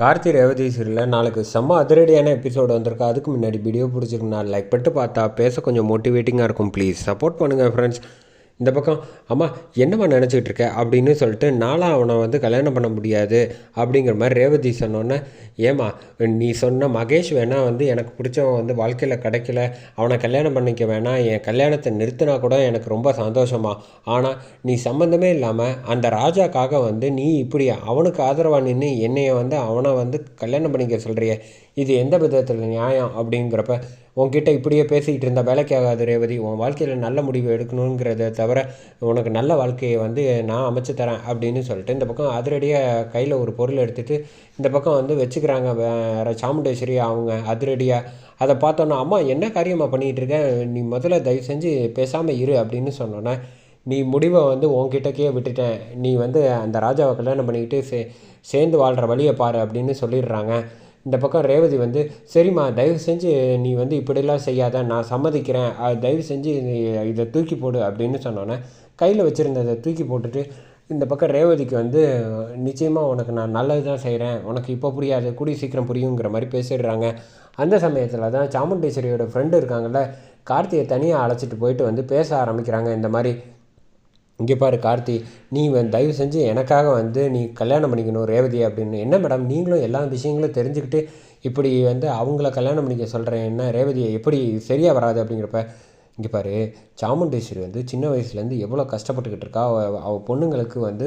கார்த்தி ரேவதி சீரியலில் நாளைக்கு செம்ம அதிரடியான எபிசோடு வந்திருக்கு. அதுக்கு முன்னாடி வீடியோ பிடிச்சிருக்குன்னா லைக் பண்ணிட்டு பார்த்தா பேச கொஞ்சம் மோட்டிவேட்டிங்காக இருக்கும். ப்ளீஸ் சப்போர்ட் பண்ணுங்கள் ஃப்ரெண்ட்ஸ் இந்த பக்கம் அம்மா என்னம்மா நினச்சிக்கிட்டு இருக்க அப்படின்னு சொல்லிட்டு நாளாக அவனை வந்து கல்யாணம் பண்ண முடியாது. அப்படிங்கிற மாதிரி ரேவதி சொன்னோன்னே ஏம்மா நீ சொன்ன மகேஷ் வேணால் வந்து எனக்கு பிடிச்சவன் வந்து வாழ்க்கையில் கிடைக்கல. அவனை கல்யாணம் பண்ணிக்க வேணாம். என் கல்யாணத்தை நிறுத்தினா கூட எனக்கு ரொம்ப சந்தோஷமா. ஆனால் நீ சம்மந்தமே இல்லாமல் அந்த ராஜாக்காக வந்து நீ இப்படி அவனுக்கு ஆதரவாக நின்று என்னைய வந்து அவனை வந்து கல்யாணம் பண்ணிக்க சொல்கிறிய இது எந்த விதத்தில் நியாயம் அப்படிங்கிறப்ப உன்கிட்ட இப்படியே பேசிக்கிட்டு இருந்தால் வேலைக்கு ஆகாது ரேவதி. உன் வாழ்க்கையில் நல்ல முடிவு எடுக்கணுங்கிறத தவிர உனக்கு நல்ல வாழ்க்கையை வந்து நான் அமைச்சு தரேன் அப்படின்னு சொல்லிட்டு இந்த பக்கம் அதிரடியாக கையில் ஒரு பொருள் எடுத்துகிட்டு இந்த பக்கம் வந்து வச்சுக்கிறாங்க வேறு சாமுண்டேஸ்வரி அவங்க அதிரடியாக அதை பார்த்தோன்னா அம்மா என்ன காரியமாக பண்ணிகிட்டு இருக்கேன் நீ முதல்ல தயவு செஞ்சு பேசாமல் இரு அப்படின்னு சொன்னோன்னே நீ முடிவை வந்து உன்கிட்டக்கே விட்டுட்டேன். நீ வந்து அந்த ராஜாவை கல்யாணம் பண்ணிக்கிட்டு சே சேர்ந்து வாழ்கிற வழியை பாரு அப்படின்னு சொல்லிடுறாங்க. இந்த பக்கம் ரேவதி வந்து சரிம்மா தயவு செஞ்சு நீ வந்து இப்படிலாம் செய்யாத நான் சம்மதிக்கிறேன். தயவு செஞ்சு இதை தூக்கி போடு அப்படின்னு சொன்னோன்னே கையில் வச்சுருந்ததை தூக்கி போட்டுட்டு இந்த பக்கம் ரேவதிக்கு வந்து நிச்சயமாக உனக்கு நான் நல்லது தான் செய்கிறேன் உனக்கு இப்போ புரியாது. கூடிய சீக்கிரம் புரியுங்கிற மாதிரி பேசிடுறாங்க. அந்த சமயத்தில் தான் சாமுண்டேஸ்வரியோட ஃப்ரெண்டு இருக்காங்கள்ல கார்த்தியை தனியாக அழைச்சிட்டு போயிட்டு வந்து பேச ஆரம்பிக்கிறாங்க. இந்த மாதிரி இங்கே பாரு கார்த்தி நீ தயவு செஞ்சு எனக்காக வந்து நீ கல்யாணம் பண்ணிக்கணும் ரேவதி அப்படின்னு. என்ன மேடம் நீங்களும் எல்லா விஷயங்களும் தெரிஞ்சுக்கிட்டு இப்படி வந்து அவங்கள கல்யாணம் பண்ணிக்க சொல்கிறேன் என்ன? ரேவதியை எப்படி சரியாக வராது அப்படிங்கிறப்ப இங்கே பாரு சாமுண்டேஸ்வரி வந்து சின்ன வயசுலேருந்து எவ்வளோ கஷ்டப்பட்டுக்கிட்டு இருக்கா. அவள் அவள் பொண்ணுங்களுக்கு வந்து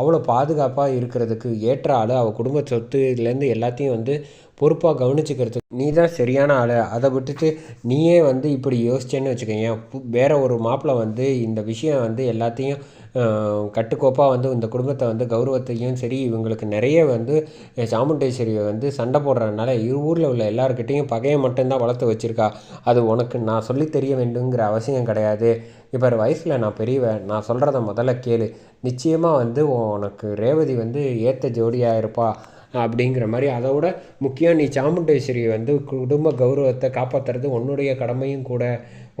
அவ்வளோ பாதுகாப்பாக இருக்கிறதுக்கு ஏற்ற ஆள். அவள் குடும்ப சொத்துலேருந்து எல்லாத்தையும் வந்து பொறுப்பாக கவனிச்சுக்கிறதுக்கு நீ தான் சரியான ஆள். அதை விட்டுட்டு நீயே வந்து இப்படி யோசிச்சேன்னு வச்சுக்கோங்க வேற ஒரு மாப்பிள்ளை வந்து இந்த விஷயம் வந்து எல்லாத்தையும் கட்டுக்கோப்பாக வந்து இந்த குடும்பத்தை வந்து கௌரவத்தையும் சரி இவங்களுக்கு நிறைய வந்து சாமுண்டேஸ்வரியை வந்து சண்டை போடுறதுனால இரு ஊரில் உள்ள எல்லாருக்கிட்டேயும் பகையை மட்டும்தான் வளர்த்து வச்சுருக்கா. அது உனக்கு நான் சொல்லி தெரிய வேண்டுங்கிற அவசியம் கிடையாது. இப்போ வயசில் நான் பெரியவன். நான் சொல்கிறத முதல்ல கேளு. நிச்சயமாக வந்து உனக்கு ரேவதி வந்து ஏற்ற ஜோடியாக இருப்பா. அப்படிங்கிற மாதிரி. அதை விட முக்கியம் நீ சாமுண்டேஸ்வரி வந்து குடும்ப கௌரவத்தை காப்பாற்றுறது உன்னுடைய கடமையும் கூட.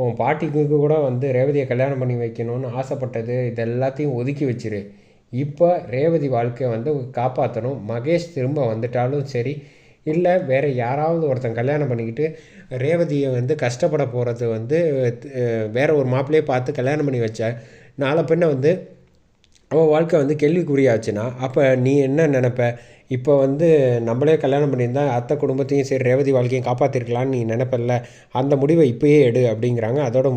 உன் பாட்டிக்கு கூட வந்து ரேவதியை கல்யாணம் பண்ணி வைக்கணும்னு ஆசைப்பட்டது. இது எல்லாத்தையும் ஒதுக்கி வச்சிரு. இப்போ ரேவதி வாழ்க்கையை வந்து காப்பாற்றணும் மகேஷ் திரும்ப வந்துட்டாலும் சரி இல்லை வேறு யாராவது ஒருத்தன் கல்யாணம் பண்ணிக்கிட்டு ரேவதியை வந்து கஷ்டப்பட போகிறது வந்து வேறு ஒரு மாப்பிள்ளையே பார்த்து கல்யாணம் பண்ணி வச்ச நாளை பின்ன வந்து அவள் வாழ்க்கை வந்து கேள்விக்குறியாச்சுன்னா அப்போ நீ என்ன நினப்ப? இப்போ வந்து நம்மளே கல்யாணம் பண்ணியிருந்தா அத்தை குடும்பத்தையும் சரி ரேவதி வாழ்க்கையும் காப்பாற்றிருக்கலான்னு நீ நினப்பல்ல. அந்த முடிவை இப்போயே எடு அப்படிங்கிறாங்க. அதோட